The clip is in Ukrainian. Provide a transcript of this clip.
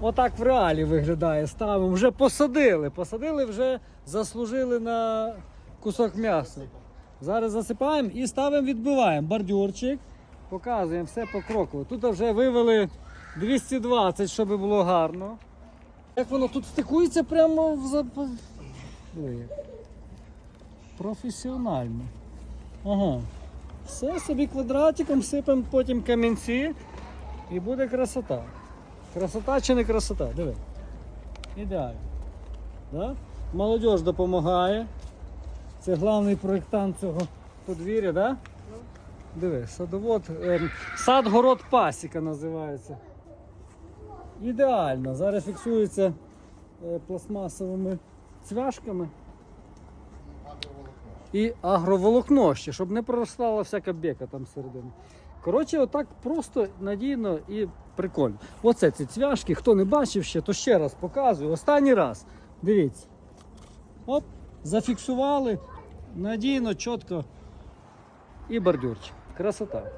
Отак в реалі виглядає. Ставимо. Вже посадили. Посадили, вже заслужили на кусок м'яса. Зараз засипаємо і ставимо, відбиваємо. Бордюрчик. Показуємо все покроково. Тут вже вивели 220, щоб було гарно. Як воно тут стикується прямо в зап... Професіонально. Ага. Все собі квадратиком сипемо потім камінці і буде красота. Красота чи не красота? Диви. Ідеально. Да? Молодіж допомагає. Це головний проєктант цього подвір'я, да? Диви, садовод. ем, сад город пасіка називається. Ідеально. Зараз фіксується е, пластмасовими цвяшками. І агроволокно ще, щоб не проростала всяка бека там всередині. Коротше, отак просто надійно і прикольно. Оце ці цвяшки, хто не бачив ще, то ще раз показую. Останній раз. Дивіться. Оп, зафіксували надійно, чітко і бордюрчик. Красота.